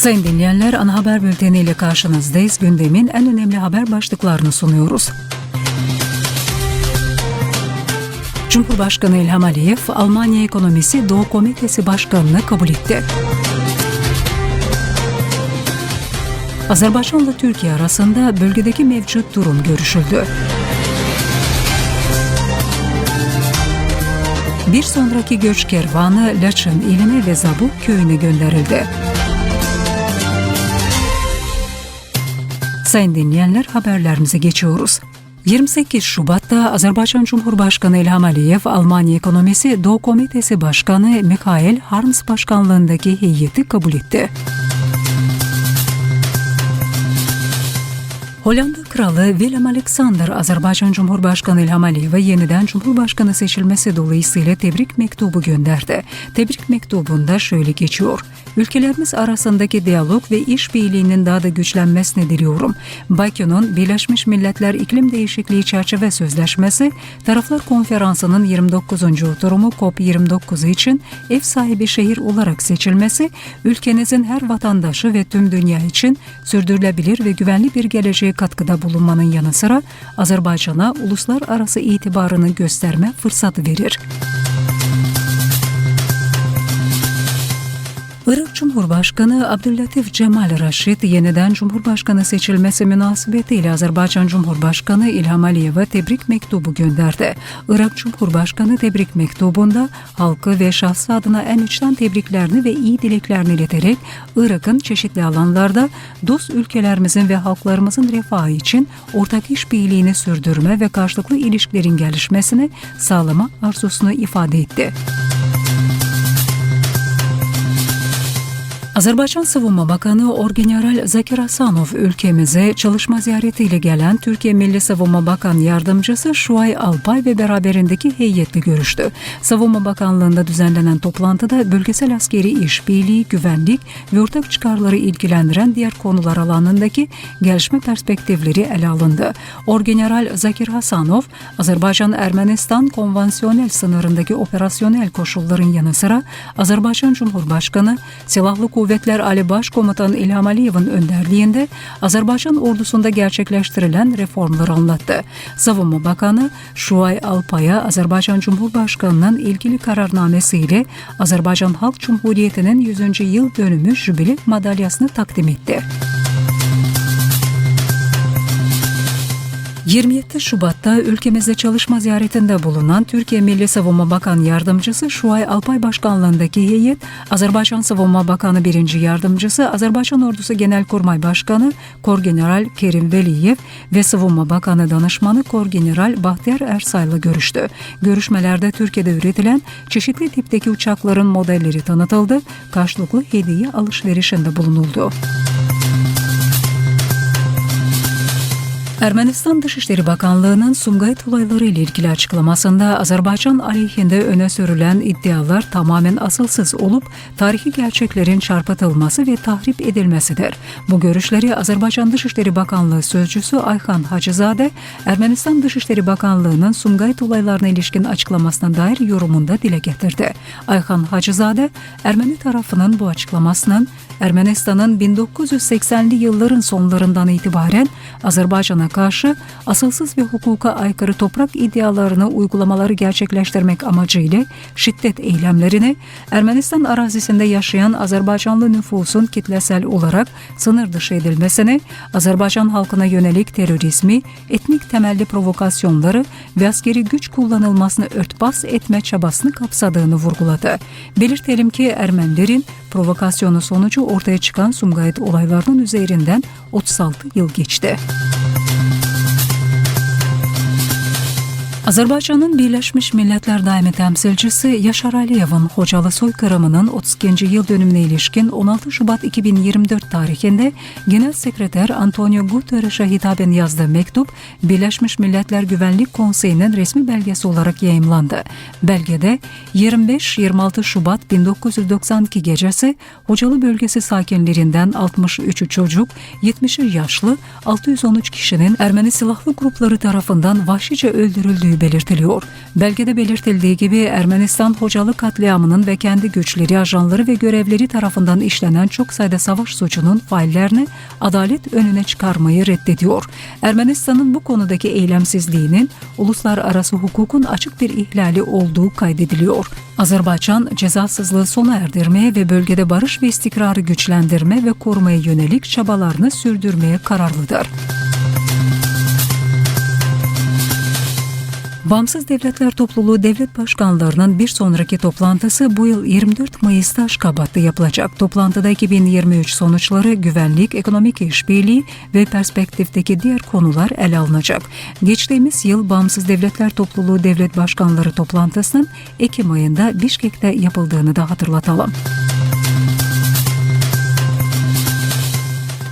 Sayın dinleyenler ana haber bülteniyle karşınızdayız. Gündemin en önemli haber başlıklarını sunuyoruz. Cumhurbaşkanı İlham Aliyev, Almanya Ekonomisi Doğu Komitesi Başkanı'nı kabul etti. Azerbaycan'la Türkiye arasında bölgedeki mevcut durum görüşüldü. Bir sonraki göç kervanı Laçın iline ve Zabuk köyüne gönderildi. Sayın dinleyenler haberlerimize geçiyoruz. 28 Şubat'ta Azerbaycan Cumhurbaşkanı İlham Aliyev, Almanya Ekonomisi Doğu Komitesi Başkanı Mikhail Harms başkanlığındaki heyeti kabul etti. Olhando. Kralı Willem Alexander, Azerbaycan Cumhurbaşkanı İlham Aliyev'e yeniden Cumhurbaşkanı seçilmesi dolayısıyla tebrik mektubu gönderdi. Tebrik mektubunda şöyle geçiyor. Ülkelerimiz arasındaki diyalog ve işbirliğinin daha da güçlenmesini diliyorum. Bakü'nün Birleşmiş Milletler İklim Değişikliği Çerçeve Sözleşmesi, Taraflar Konferansı'nın 29. oturumu COP29 için ev sahibi şehir olarak seçilmesi, ülkenizin her vatandaşı ve tüm dünya için sürdürülebilir ve güvenli bir geleceğe katkıda bulunmanın yanı sıra Azerbaycan'a uluslararası itibarını gösterme fırsatı verir. Irak Cumhurbaşkanı Abdüllatif Cemal Raşid yeniden Cumhurbaşkanı seçilmesi münasebetiyle Azerbaycan Cumhurbaşkanı İlham Aliyev'e tebrik mektubu gönderdi. Irak Cumhurbaşkanı tebrik mektubunda halkı ve şahsı adına en içten tebriklerini ve iyi dileklerini ileterek Irak'ın çeşitli alanlarda dost ülkelerimizin ve halklarımızın refahı için ortak işbirliğini sürdürme ve karşılıklı ilişkilerin gelişmesini sağlama arzusunu ifade etti. Azerbaycan Savunma Bakanı Orgeneral Zakir Hasanov ülkemize çalışma ziyaretiyle gelen Türkiye Milli Savunma Bakan Yardımcısı Şuay Alpay ve beraberindeki heyetle görüştü. Savunma Bakanlığı'nda düzenlenen toplantıda bölgesel askeri işbirliği, güvenlik ve ortak çıkarları ilgilendiren diğer konular alanındaki gelişme perspektifleri ele alındı. Orgeneral Zakir Hasanov, Azerbaycan-Ermenistan konvansiyonel sınırındaki operasyonel koşulların yanı sıra Azerbaycan Cumhurbaşkanı Silahlı Kuvvetler Ali Başkomutanı İlham Aliyev'in önderliğinde Azerbaycan ordusunda gerçekleştirilen reformları anlattı. Savunma Bakanı Şuay Alpay'a Azerbaycan Cumhurbaşkanı'nın ilgili kararnamesiyle Azerbaycan Halk Cumhuriyeti'nin 100. yıl dönümü jübile madalyasını takdim etti. 27 Şubat'ta ülkemizde çalışma ziyaretinde bulunan Türkiye Milli Savunma Bakan Yardımcısı Şuay Alpay Başkanlığındaki heyet, Azerbaycan Savunma Bakanı 1. Yardımcısı, Azerbaycan Ordusu Genelkurmay Başkanı Korgeneral Kerim Veliyev ve Savunma Bakanı Danışmanı Korgeneral Bahtiyar Ersay'la görüştü. Görüşmelerde Türkiye'de üretilen çeşitli tipteki uçakların modelleri tanıtıldı, karşılıklı hediye alışverişinde bulunuldu. Ermenistan Dışişleri Bakanlığı'nın Sumgayit olayları ile ilgili açıklamasında Azerbaycan aleyhinde öne sürülen iddialar tamamen asılsız olup tarihi gerçeklerin çarpıtılması ve tahrip edilmesidir. Bu görüşleri Azerbaycan Dışişleri Bakanlığı Sözcüsü Ayhan Hacızade, Ermenistan Dışişleri Bakanlığı'nın Sumgayit olaylarına ilişkin açıklamasına dair yorumunda dile getirdi. Ayhan Hacızade, Ermeni tarafının bu açıklamasının Ermenistan'ın 1980'li yılların sonlarından itibaren Azerbaycan'a karşı asılsız ve hukuka aykırı toprak iddialarını uygulamaları gerçekleştirmek amacıyla şiddet eylemlerini Ermenistan arazisinde yaşayan Azerbaycanlı nüfusun kitlesel olarak sınır dışı edilmesini, Azerbaycan halkına yönelik terörizmi, etnik temelli provokasyonları ve askeri güç kullanılmasını örtbas etme çabasını kapsadığını vurguladı. Belirtelim ki Ermenilerin provokasyonu sonucu ortaya çıkan Sumgayit olaylarının üzerinden 36 yıl geçti. Azerbaycan'ın Birleşmiş Milletler Daimi Temsilcisi Yaşar Aliyev'in Hocalı soykırımının 32. yıl dönümüne ilişkin 16 Şubat 2024 tarihinde Genel Sekreter Antonio Guterres'e hitaben yazdığı mektup Birleşmiş Milletler Güvenlik Konseyi'nin resmi belgesi olarak yayımlandı. Belgede 25-26 Şubat 1992 gecesi Hocalı bölgesi sakinlerinden 63'ü çocuk, 70'i yaşlı, 613 kişinin Ermeni silahlı grupları tarafından vahşice belirtiliyor. Belgede belirtildiği gibi Ermenistan Hocalı katliamının ve kendi güçleri, ajanları ve görevleri tarafından işlenen çok sayıda savaş suçunun faillerini adalet önüne çıkarmayı reddediyor. Ermenistan'ın bu konudaki eylemsizliğinin uluslararası hukukun açık bir ihlali olduğu kaydediliyor. Azerbaycan cezasızlığı sona erdirmeye ve bölgede barış ve istikrarı güçlendirme ve korumaya yönelik çabalarını sürdürmeye kararlıdır. Bağımsız Devletler Topluluğu devlet başkanlarının bir sonraki toplantısı bu yıl 24 Mayıs'ta Aşkabat'ta yapılacak. Toplantıda 2023 sonuçları, güvenlik, ekonomik işbirliği ve perspektifteki diğer konular ele alınacak. Geçtiğimiz yıl Bağımsız Devletler Topluluğu devlet başkanları toplantısının Ekim ayında Bişkek'te yapıldığını da hatırlatalım.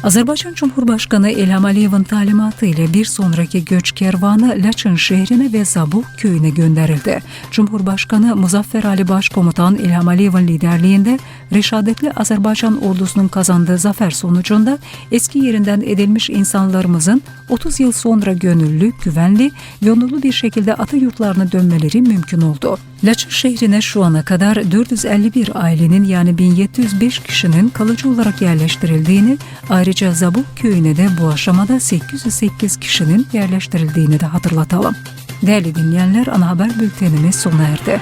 Azerbaycan Cumhurbaşkanı İlham Aliyev'in talimatı ile bir sonraki göç kervanı Laçın şehrine ve Zabuh köyüne gönderildi. Cumhurbaşkanı Muzaffer Ali Başkomutan İlham Aliyev'in liderliğinde Reşadetli Azerbaycan ordusunun kazandığı zafer sonucunda eski yerinden edilmiş insanlarımızın 30 yıl sonra gönüllü, güvenli ve onurlu bir şekilde ata yurtlarına dönmeleri mümkün oldu. Laçın şehrine şu ana kadar 451 ailenin yani 1705 kişinin kalıcı olarak yerleştirildiğini, ayrıca Zabuh köyüne de bu aşamada 808 kişinin yerleştirildiğini de hatırlatalım. Değerli dinleyenler ana haber bültenimiz sona erdi.